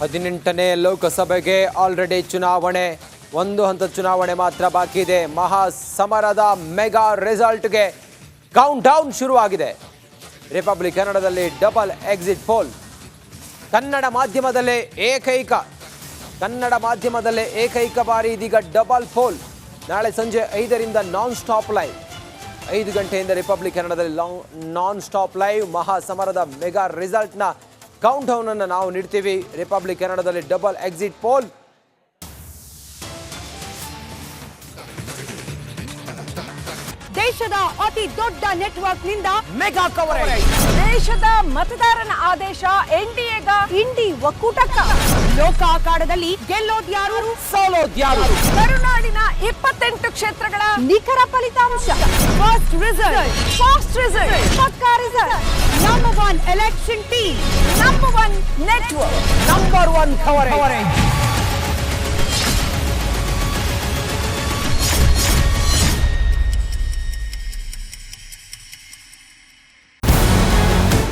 ಹದಿನೆಂಟನೇ ಲೋಕಸಭೆಗೆ ಆಲ್ರೆಡಿ ಚುನಾವಣೆ. ಒಂದು ಹಂತ ಚುನಾವಣೆ ಮಾತ್ರ ಬಾಕಿ ಇದೆ. ಮಹಾ ಸಮರದ ಮೆಗಾ ರಿಸಲ್ಟ್ಗೆ ಕೌಂಟ್ ಡೌನ್ ಶುರುವಾಗಿದೆ. ರಿಪಬ್ಲಿಕ್ ಕನ್ನಡದಲ್ಲಿ ಡಬಲ್ ಎಕ್ಸಿಟ್ ಪೋಲ್ ಕನ್ನಡ ಮಾಧ್ಯಮದಲ್ಲಿ ಏಕೈಕ. ಕನ್ನಡ ಮಾಧ್ಯಮದಲ್ಲಿ ಏಕೈಕ ಬಾರಿ ಇದೀಗ ಡಬಲ್ ಪೋಲ್ ನಾಳೆ ಸಂಜೆ ಐದರಿಂದ ನಾನ್ ಸ್ಟಾಪ್ ಲೈವ್ ಐದು ಗಂಟೆಯಿಂದ ರಿಪಬ್ಲಿಕ್ ಕನ್ನಡದಲ್ಲಿ ಲಾಂಗ್ ನಾನ್ ಸ್ಟಾಪ್ ಲೈವ್ ಮಹಾ ಸಮರದ ಮೆಗಾ ರಿಸಲ್ಟ್ನ ಕೌಂಟ್ ಡೌನ್ ಅನ್ನು ನಾವು ನೀಡ್ತೀವಿ. ರಿಪಬ್ಲಿಕ್ ಕನ್ನಡದಲ್ಲಿ ಡಬಲ್ ಎಕ್ಸಿಟ್ ಪೋಲ್ ದೇಶದ ಅತಿ ದೊಡ್ಡ ನೆಟ್ವರ್ಕ್ನಿಂದ ಮೆಗಾ ಕವರೇಜ್ ದೇಶದ ಮತದಾರನ ಆದೇಶ ಇಂಡಿ ಒಕ್ಕೂಟಕ್ಕ. ಲೋಕ ಯಾರು ಗೆಲ್ಲೋದ್ಯಾರು? ಸೋಲೋದ್ಯಾರು. ಕರುನಾಡಿನ ಇಪ್ಪತ್ತೆಂಟು ಕ್ಷೇತ್ರಗಳ ನಿಖರ ಫಲಿತಾಂಶ. First result fast result pakka result number one election team number one network number one coverage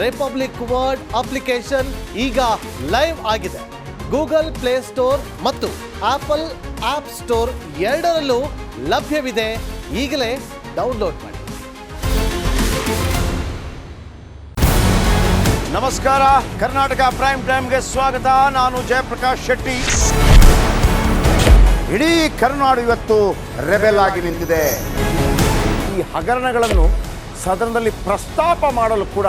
republic word application ಈಗ ಲೈವ್ ಆಗಿದೆ. ಗೂಗಲ್ ಪ್ಲೇ ಸ್ಟೋರ್ ಮತ್ತು ಆಪಲ್ ಆಪ್ ಸ್ಟೋರ್ ಎರಡರಲ್ಲೂ ಲಭ್ಯವಿದೆ. ಈಗಲೇ ಡೌನ್ಲೋಡ್ ಮಾಡಿ. ನಮಸ್ಕಾರ. ಕರ್ನಾಟಕ ಪ್ರೈಮ್ ಟೈಮ್ಗೆ ಸ್ವಾಗತ. ನಾನು ಜಯಪ್ರಕಾಶ್ ಶೆಟ್ಟಿ. ಇಡೀ ಕರುನಾಡು ಇವತ್ತು ರೆಬೆಲ್ ಆಗಿ ನಿಂತಿದೆ. ಈ ಹಗರಣಗಳನ್ನು ಸದನದಲ್ಲಿ ಪ್ರಸ್ತಾಪ ಮಾಡಲು ಕೂಡ